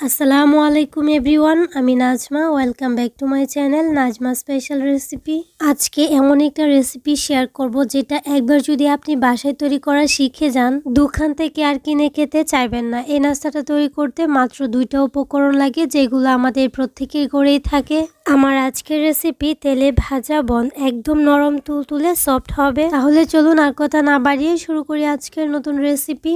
আসসালামু আলাইকুম এভরিওয়ান, আমি Najma, welcome back to my channel Najma special recipe. আজকে এমন একটা রেসিপি শেয়ার করব যেটা একবার যদি আপনি বাসায় তৈরি করা শিখে যান দোকান থেকে আর কিনে খেতে চাইবেন না। এই নাস্তাটা তৈরি করতে মাত্র দুইটা উপকরণ লাগে, যেগুলো আমাদের প্রত্যেকের ঘরেই থাকে। আমার আজকের রেসিপি, তেলে ভাজা বন, একদম নরম তুলতুলে, সফট হবে। তাহলে চলুন আর কথা না বাড়িয়ে শুরু করি আজকের নতুন রেসিপি।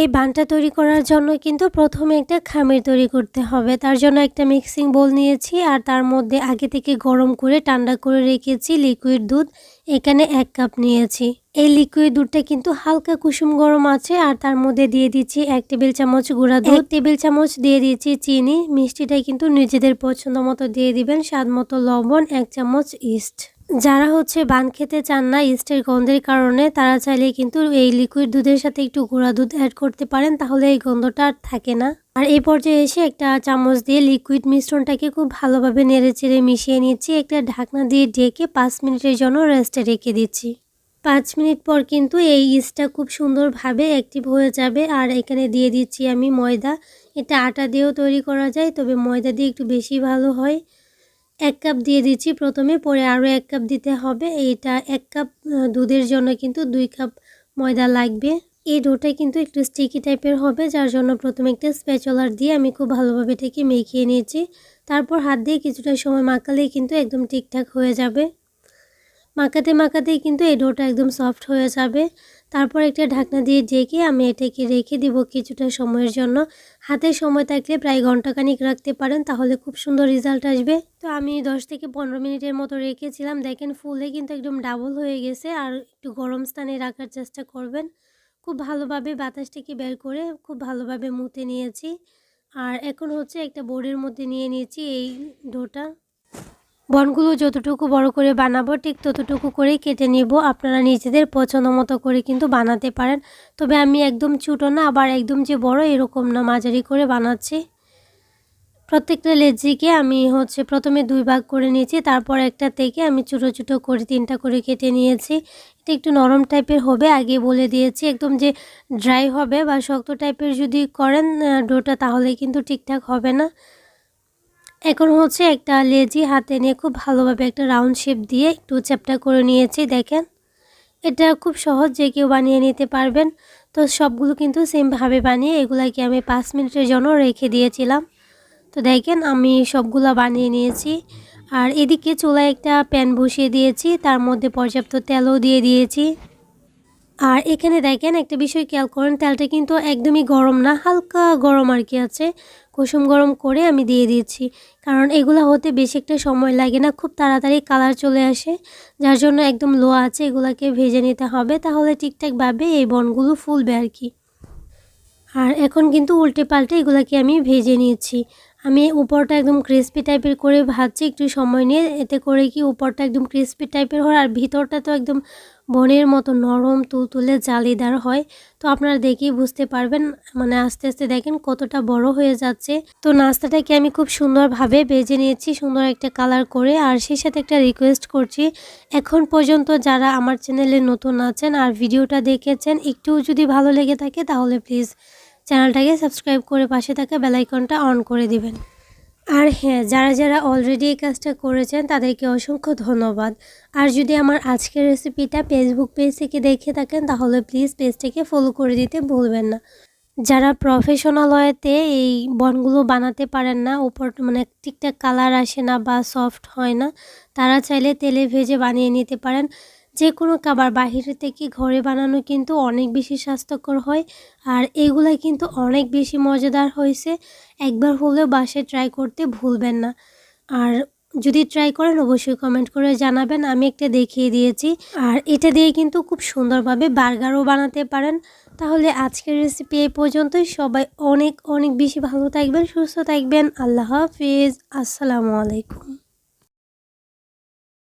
এই বানটা তৈরি করার জন্য কিন্তু প্রথমে একটা খামির তৈরি করতে হবে। তার জন্য একটা মিক্সিং বোল নিয়েছি আর তার মধ্যে আগে থেকে গরম করে ঠান্ডা করে রেখেছি লিকুইড দুধ। এখানে এক কাপ নিয়েছি। এই লিকুইড দুধটা কিন্তু হালকা কুসুম গরম আছে আর তার মধ্যে দিয়ে দিচ্ছি এক টেবিল চামচ গুঁড়া দুধ। টেবিল চামচ দিয়ে দিচ্ছি চিনি। মিষ্টিটা কিন্তু নিজেদের পছন্দ মতো দিয়ে দিবেন। স্বাদ মতো লবণ, এক চামচ ইস্ট যারা হচ্ছে বান খেতে চান না ইস্টের গন্ধের কারণে, তারা চাইলে কিন্তু এই লিকুইড দুধের সাথে একটু গুঁড়া দুধ অ্যাড করতে পারেন, তাহলে এই গন্ধটা আর থাকে না। আর এই পর্যায়ে এসে একটা চামচ দিয়ে লিকুইড মিশ্রণটাকে খুব ভালোভাবে নেড়ে চেড়ে মিশিয়ে নিচ্ছি, একটা ঢাকনা দিয়ে ঢেকে পাঁচ মিনিটের জন্য রেস্টে রেখে দিচ্ছি। পাঁচ মিনিট পর কিন্তু এই ইস্টটা খুব সুন্দরভাবে অ্যাক্টিভ হয়ে যাবে, আর এখানে দিয়ে দিচ্ছি আমি ময়দা। এটা আটা দিয়েও তৈরি করা যায়, তবে ময়দা দিয়ে একটু বেশি ভালো হয়। এক কাপ দিয়ে দিচ্ছি প্রথমে, পরে আরও এক কাপ দিতে হবে। এইটা এক কাপ দুধের জন্য কিন্তু দুই কাপ ময়দা লাগবে। এই ডোটা কিন্তু একটু স্টিকি টাইপের হবে, যার জন্য প্রথমে একটা স্প্যাচলার দিয়ে আমি খুব ভালোভাবে এটাকে মেখিয়ে নিয়েছি। তারপর হাত দিয়ে কিছুটা সময় মাখালেই কিন্তু একদম ঠিকঠাক হয়ে যাবে। মাখাতে মাখাতেই কিন্তু এই ডোটা একদম সফট হয়ে যাবে। তারপর একটা ঢাকনা দিয়ে ডেকে আমি এটাকে রেখে দিব কিছুটা সময়ের জন্য। হাতে সময় থাকলে প্রায় ঘন্টাখানিক রাখতে পারেন, তাহলে খুব সুন্দর রেজাল্ট আসবে। তো আমি 10 থেকে পনেরো মিনিটের মতো রেখেছিলাম। দেখেন ফুলে কিন্তু একদম ডাবল হয়ে গেছে, আর একটু গরম স্থানে রাখার চেষ্টা করবেন। খুব ভালোভাবে বাতাসটাকে বের করে খুব ভালোভাবে মুতে নিয়েছি। আর এখন হচ্ছে একটা বোর্ডের মধ্যে নিয়ে নিয়েছি এই ডোটা। বনগুলো যতটুকু বড় করে বানাবো, ঠিক ততটুকু করেই কেটে নিব। আপনারা নিজেদের পছন্দ মতো করে কিন্তু বানাতে পারেন। তবে আমি একদম ছোটো না, আবার একদম যে বড় এরকম না, মাঝারি করে বানাচ্ছি। প্রত্যেকটা লেজিকে আমি হচ্ছে প্রথমে দুই ভাগ করে নিয়েছি, তারপর একটা থেকে আমি ছোটো ছোটো করে তিনটা করে কেটে নিয়েছি। এটা একটু নরম টাইপের হবে, আগে বলে দিয়েছি। একদম যে ড্রাই হবে বা শক্ত টাইপের যদি করেন ডোটা, তাহলে কিন্তু ঠিকঠাক হবে না। এখন হচ্ছে একটা লেজি হাতে নিয়ে খুব ভালোভাবে একটা রাউন্ড শেপ দিয়ে একটু চ্যাপটা করে নিয়েছি, দেখেন। এটা খুব সহজ যে কেউ বানিয়ে নিতে পারবেন। তো সবগুলো কিন্তু সেমভাবে বানিয়ে এগুলাকে আমি পাঁচ মিনিটের জন্য রেখে দিয়েছিলাম। তো দেখেন, আমি সবগুলো বানিয়ে নিয়েছি। আর এদিকে চুলায় একটা প্যান বসিয়ে দিয়েছি, তার মধ্যে পর্যাপ্ত তেলও দিয়ে দিয়েছি। আর এখানে দেখেন একটা বিষয় খেয়াল করেন, তেলটা কিন্তু একদমই গরম না, হালকা গরম আর কি আছে। কুসুম গরম করে আমি দিয়ে দিয়েছি, কারণ এগুলো হতে বেশি একটা সময় লাগে না, খুব তাড়াতাড়ি কালার চলে আসে, যার জন্য একদম লো আছে, এগুলাকে ভেজে নিতে হবে, তাহলে ঠিকঠাকভাবে এই বনগুলো ফুলবে আর কি। আর এখন কিন্তু উল্টে পাল্টে এগুলাকে আমি ভেজে নিয়েছি। আমি উপরটা একদম ক্রিস্পি টাইপের করে ভাজছি, একটু সময় নিয়ে। এতে করে কি উপরটা একদম ক্রিস্পি টাইপের হয়, আর ভিতরটা তো একদম বনের মতো নরম, তুলতুলে, জালিদার হয়। তো আপনারা দেখেই বুঝতে পারবেন মানে আস্তে আস্তে দেখেন কতটা বড় হয়ে যাচ্ছে। তো নাস্তাটাকে আমি খুব সুন্দরভাবে বেজে নিয়েছি, সুন্দর একটা কালার করে। আর সেই সাথে একটা রিকোয়েস্ট করছি, এখন পর্যন্ত যারা আমার চ্যানেলে নতুন আছেন আর ভিডিওটা দেখেছেন, একটু যদি ভালো লেগে থাকে তাহলে প্লিজ চ্যানেলটাকে সাবস্ক্রাইব করে পাশে থাকা বেলাইকনটা অন করে দিবেন। আর হ্যাঁ যারা যারা অলরেডি এই কাজটা করেছেন, তাদেরকে অসংখ্য ধন্যবাদ। আর যদি আমার আজকের রেসিপিটা ফেসবুক পেজ থেকে দেখে থাকেন, তাহলে প্লিজ পেজটাকে ফলো করে দিতে ভুলবেন না। যারা প্রফেশনাল ওয়েতে এই বনগুলো বানাতে পারেন না, উপর মানে ঠিকঠাক কালার আসে না বা সফট হয় না, তারা চাইলে তেলে ভেজে বানিয়ে নিতে পারেন। যে কোনো খাবার বাহিরে থেকে ঘরে বানানো কিন্তু অনেক বেশি স্বাস্থ্যকর হয় আর এগুলো কিন্তু অনেক বেশি মজাদার হয়েছে। একবার হলেও বাসায় ট্রাই করতে ভুলবেন না। আর যদি ট্রাই করেন, অবশ্যই কমেন্ট করে জানাবেন। আমি একটা দেখিয়ে দিয়েছি। আর এটা দিয়ে কিন্তু খুব সুন্দরভাবে বার্গারও বানাতে পারেন। তাহলে আজকের রেসিপি এই পর্যন্তই। সবাই অনেক অনেক বেশি ভালো থাকবেন, সুস্থ থাকবেন। আল্লাহ হাফিজ। আসসালামু আলাইকুম।